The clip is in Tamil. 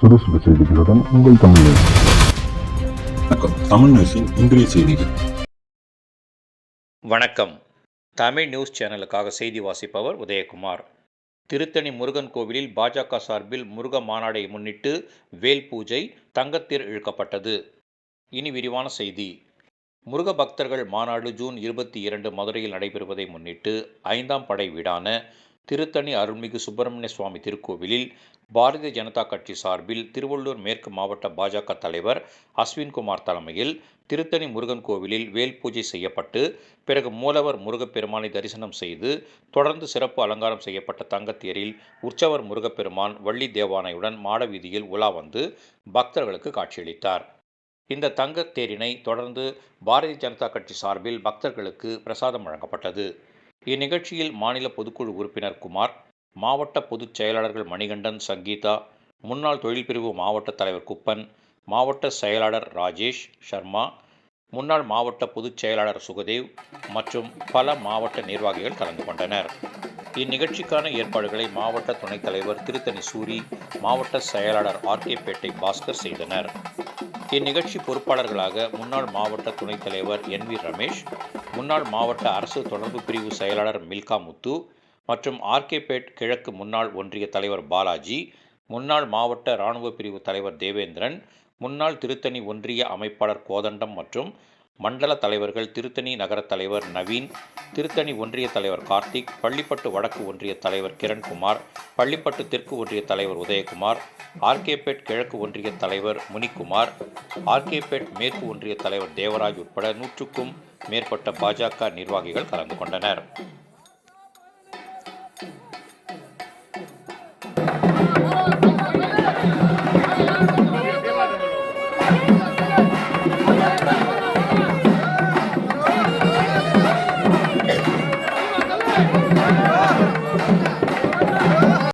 சுறுசுறு செய்திகளுடன் உங்கள் தமிழ் நியூஸ். வணக்கம். தமிழ் நியூஸின் இன்றைய செய்திகள். வணக்கம். தமிழ் நியூஸ் சேனலுக்காக செய்தி வாசிப்பவர் உதயகுமார். திருத்தணி முருகன் கோவிலில் பாஜக சார்பில் முருக மாநாடை முன்னிட்டு வேல் பூஜை தங்கத்தேர் இழுக்கப்பட்டது. இனி விரிவான செய்தி. முருக பக்தர்கள் மாநாடு ஜூன் இருபத்தி இரண்டு மதுரையில் நடைபெறுவதை முன்னிட்டு ஐந்தாம் படை வீடான திருத்தணி அருள்மிகு சுப்பிரமணிய சுவாமி திருக்கோவிலில் பாரதிய ஜனதா கட்சி சார்பில் திருவள்ளூர் மேற்கு மாவட்ட பாஜக தலைவர் அஸ்வின்குமார் தலைமையில் திருத்தணி முருகன் கோவிலில் வேல் பூஜை செய்யப்பட்டு பிறகு மூலவர் முருகப்பெருமானை தரிசனம் செய்து தொடர்ந்து சிறப்பு அலங்காரம் செய்யப்பட்ட தங்கத்தேரில் உற்சவர் முருகப்பெருமான் வள்ளி தேவானையுடன் மாடவீதியில் உலா வந்து பக்தர்களுக்கு காட்சியளித்தார். இந்த தங்கத்தேரினை தொடர்ந்து பாரதிய ஜனதா கட்சி சார்பில் பக்தர்களுக்கு பிரசாதம் வழங்கப்பட்டது. இந்நிகழ்ச்சியில் மாநில பொதுக்குழு உறுப்பினர் குமார் மாவட்ட பொதுச் செயலாளர்கள் மணிகண்டன் சங்கீதா முன்னாள் தொழில் பிரிவு மாவட்ட தலைவர் குப்பன் மாவட்ட செயலாளர் ராஜேஷ் சர்மா முன்னாள் மாவட்ட பொதுச் செயலாளர் சுகதேவ் மற்றும் பல மாவட்ட நிர்வாகிகள் கலந்து கொண்டனர். இந்நிகழ்ச்சிக்கான ஏற்பாடுகளை மாவட்ட துணைத் தலைவர் திருத்தணி சூரி மாவட்ட செயலாளர் ஆர்கேபேட்டை பாஸ்கர் செய்தனர். இந்நிகழ்ச்சி பொறுப்பாளர்களாக முன்னாள் மாவட்ட துணைத் தலைவர் என் வி ரமேஷ் முன்னாள் மாவட்ட அரசு தொடர்பு பிரிவு செயலாளர் மில்கா முத்து மற்றும் ஆர்கேபேட் கிழக்கு முன்னாள் ஒன்றிய தலைவர் பாலாஜி முன்னாள் மாவட்ட இராணுவ பிரிவு தலைவர் தேவேந்திரன் முன்னாள் திருத்தணி ஒன்றிய அமைப்பாளர் கோதண்டம் மற்றும் மண்டல தலைவர்கள் திருத்தணி நகரத் தலைவர் நவீன் திருத்தணி ஒன்றிய தலைவர் கார்த்திக் பள்ளிப்பட்டு வடக்கு ஒன்றிய தலைவர் கிரண்குமார் பள்ளிப்பட்டு தெற்கு ஒன்றிய தலைவர் உதயகுமார் ஆர்கேபேட் கிழக்கு ஒன்றிய தலைவர் முனிக்குமார் ஆர்கேபேட் மேற்கு ஒன்றிய தலைவர் தேவராஜ் உட்பட நூற்றுக்கும் மேற்பட்ட பாஜக நிர்வாகிகள் கலந்து கொண்டனர்.